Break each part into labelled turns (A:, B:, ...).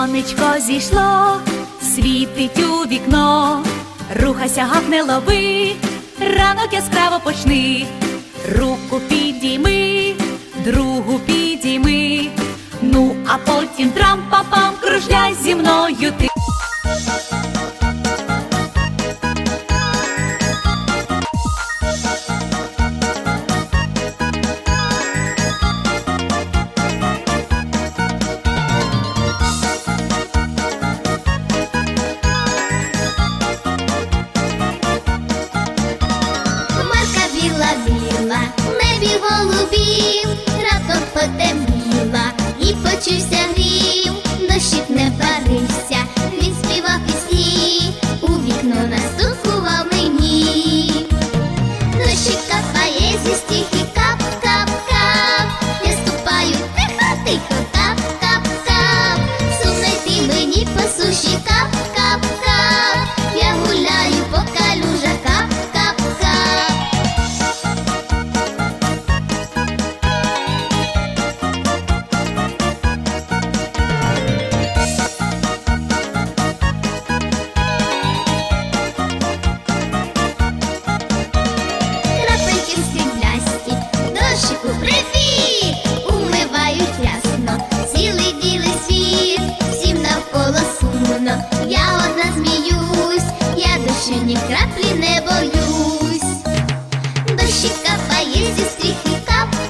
A: Сонечко зійшло, світить у вікно, рухайся, гад не лови, ранок яскраво почни, руку підійми, другу підійми, ну а потім трам-па-пам, кружляй зі мною ти.
B: небі голубів. стріхи кап.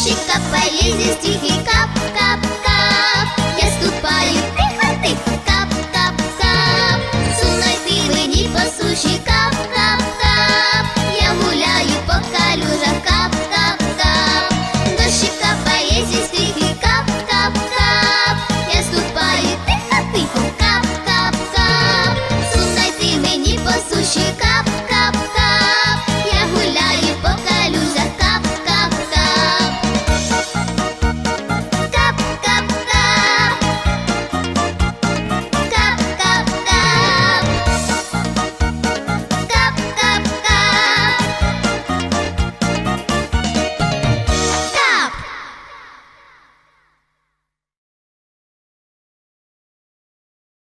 B: дождик капает, здесь тихий кап-кап